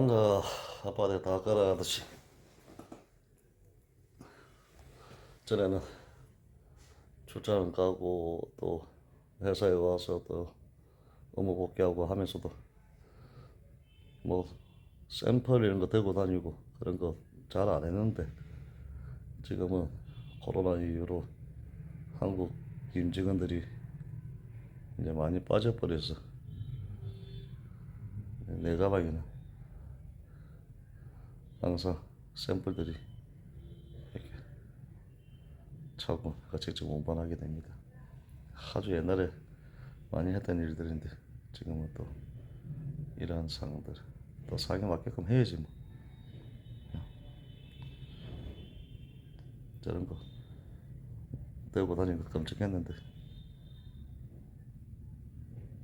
한가 아빠한테 다 깔아가듯이. 전에는 출장 가고 또 회사에 와서 또 업무 복귀하고 하면서도 뭐 샘플 이런 거 들고 다니고 그런 거 잘 안 했는데 지금은 코로나 이후로 한국 임직원들이 이제 많이 빠져버려서 내 가방에는 항상 샘플들이 이렇게 차고 직접 운반하게 됩니다. 아주 옛날에 많이 했던 일들인데 지금은 또 이러한 상황들 또 상에 맞게끔 해야지 뭐 저런 거 들고 다니는 거 끔찍했는데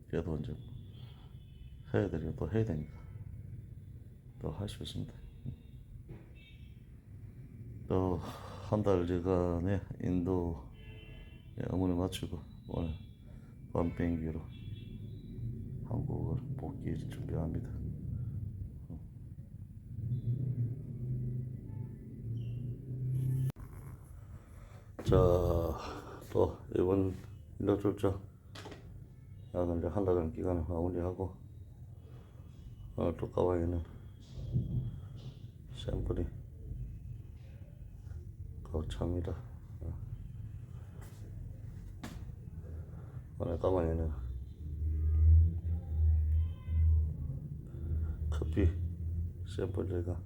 그래도 이제 해야 되니까 또 해야 되니까 또 할 수 있습니다. 또 한달 전에 인도 어머니 마치고 오늘 밤 비행기로 한국을 복귀 준비합니다. 자, 또 이번 인도 출장 약은 이제 한 달간 기간을 마무리하고 오늘 또 가방에는 샘플이 찹니다. 어. 오늘 가방에는 커피 샘플 제가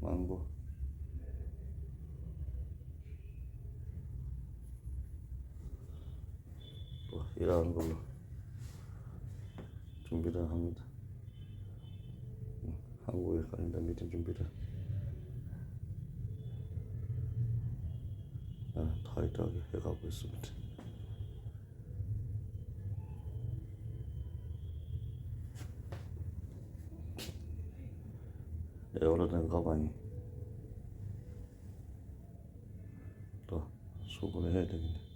망고 또 이러한 걸로 준비를 합니다. 음, 한국에 관련된 미팅 준비를 아, 타이트하게 해가고 있습니다. 에어로된 가방이 또 수거를 해야 되겠네.